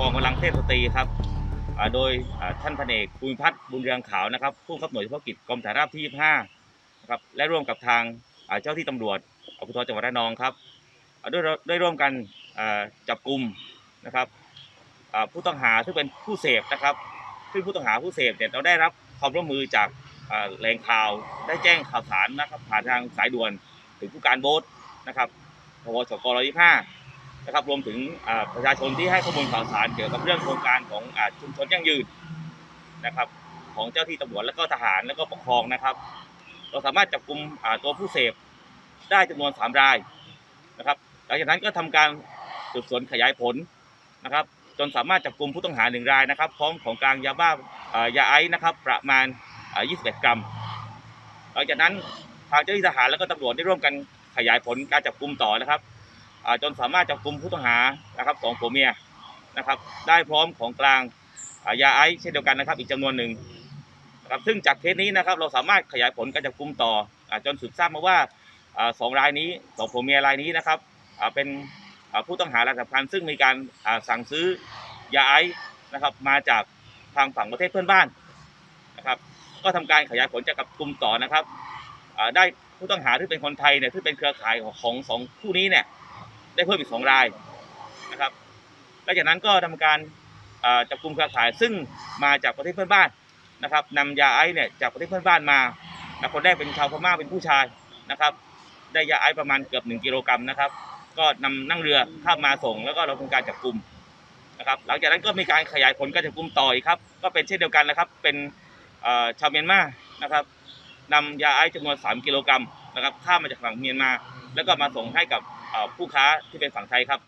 กองกำลังเทพสตรีครับโดยท่านพันเอกภูมิพัฒน์บุญเรืองขาวนะครับ ผู้บับหน่วยเฉพาะกิจกรมฐานราบที่ 25นะครับและร่วมกับทางเจ้าที่ตำรวจอปทรจังหวัดระนองครับด้วยได้ร่วมกันจับกลุ่มนะครับผู้ต้องหาซึ่งเป็นผู้เสพนะครับซึ่งผู้ต้องหาผู้เสพเนี่ยเราได้รับความร่วมมือจากแหล่งข่าวได้แจ้งข่าวสารนะครับผ่านทางสายด่วนถึงผู้การโบ๊ทนะครับพวสกร้อยยี่ห้า นะครับรวมถึงประชาชนที่ให้ข้อมูลข่าวสารเกี่ยวกับเรื่องโครงการของอชุมชนยั่งยืนนะครับ ของเจ้าที่ตำรวจแล้วก็ทหารแล้วก็ปกครองนะครับ เราสามารถจับกลุ่มตัวผู้เสพได้จำนวนสามรายนะครับ หลังจากนั้นก็ทำการสืบสวนขยายผลนะครับ จนสามารถจับกลุ่มผู้ต้องหาหนึ่งรายนะครับ พร้อมของกลางยาบ้ายาไอซ์นะครับ ประมาณเอ่อ21 กรัม หลังจากนั้นทางเจ้าหน้าที่ทหารแล้วก็ตำรวจได้ร่วมกันขยายผลการจับกลุ่มต่อนะครับ จนสามารถจับกลุ่มผู้ต้องหานะครับสองผัวเมียนะครับ ได้พร้อมของกลางยาไอซ์เช่นเดียวกันนะครับ อีกจำนวนหนึ่งนะครับซึ่งจากเคสนี้นะครับ เราสามารถขยายผลการจับกลุ่มต่ออจนสืบทราบมาว่าสองรายนี้สองผัวเมียรายนี้นะครับเป็นผู้ต้องหารายสำคัญซึ่งมีการสั่งซื้อยาไอซ์นะครับ มาจากทางฝั่งประเทศเพื่อนบ้านนะครับ ก็ทำการขยายผลจากกับกลุ่มต่อนะครับได้ผู้ต้องหาที่เป็นคนไทยเนี่ยที่เป็นเครือข่ายของของสองคู่นี้เนี่ย ได้เพิ่มอีกสองรายนะครับหลังจากนั้นก็ทำการจับกลุ่มเครือข่ายซึ่งมาจากประเทศเพื่อนบ้านนะครับนำยาไอซ์เนี่ยจากประเทศเพื่อนบ้านมาคนแรกเป็นชาวพม่าเป็นผู้ชายนะครับ ได้ยาไอซ์ประมาณเกือบหนึ่งกิโลกรัมนะครับ ก็นำนั่งเรือข้ามมาส่ง แล้วก็เราทำการจับกลุ่มนะครับ หลังจากนั้นก็มีการขยายผลการจับกลุ่มต่ออีกครับ ก็เป็นเช่นเดียวกันนะครับ เป็นชาวเมียนมานะครับนำยาไอซ์จำนวน 3 กิโลกรัมนะครับ ข้ามมาจากฝั่งเมียนมา แล้วก็มาส่งให้กับ ผู้ค้าที่เป็นฝั่งไทยครับ